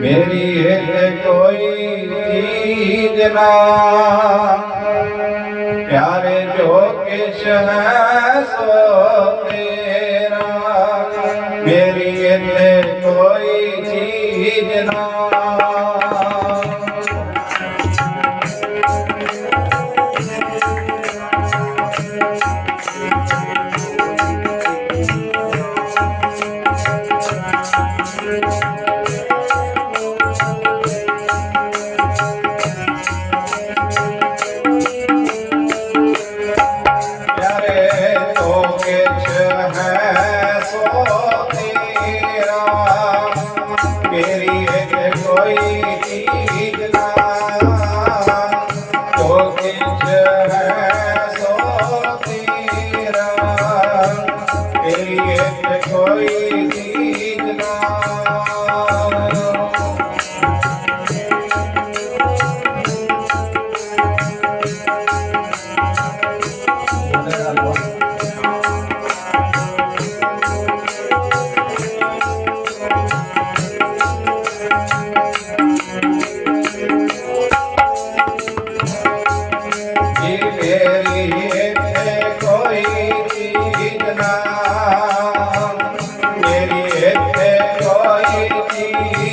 मेरी एक कोई प्यारे जो किश है सो तेरा मेरी एक कोई चीज़ ना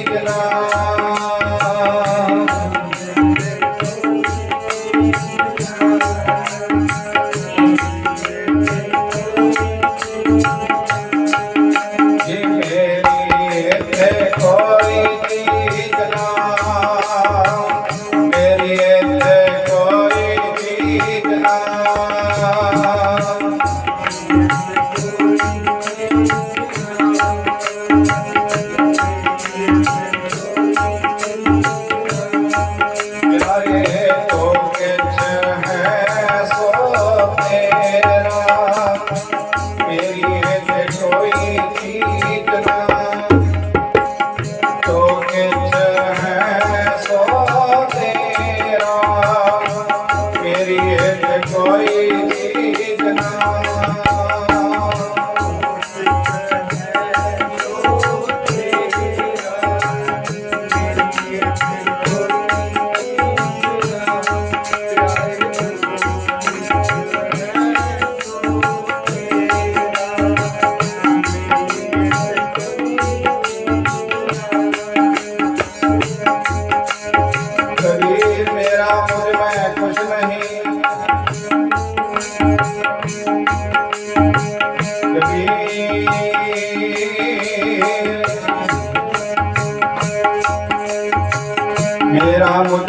Krishna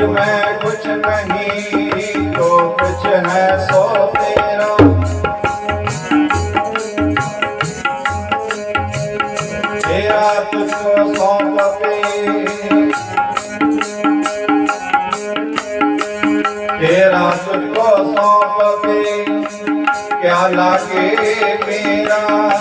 मुझ में कुछ नहीं तो कुछ है सो तेरा तेरा तुझको सौंपते तेरा तुझको सौंपते क्या लागे मेरा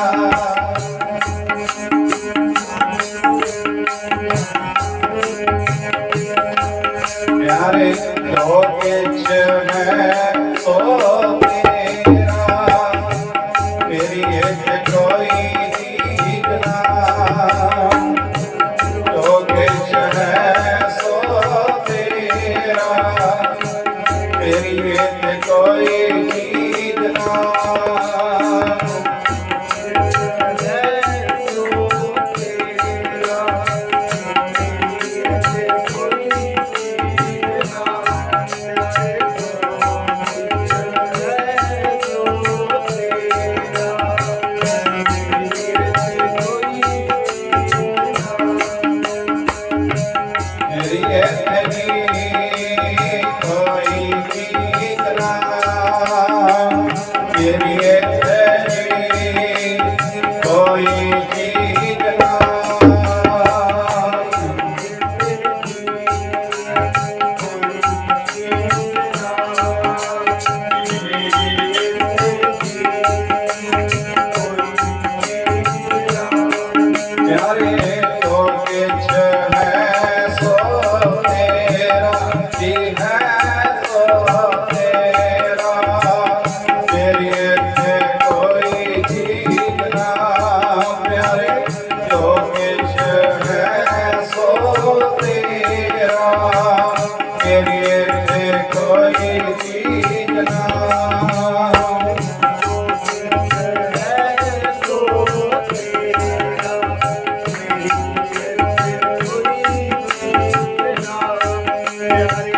रे यारी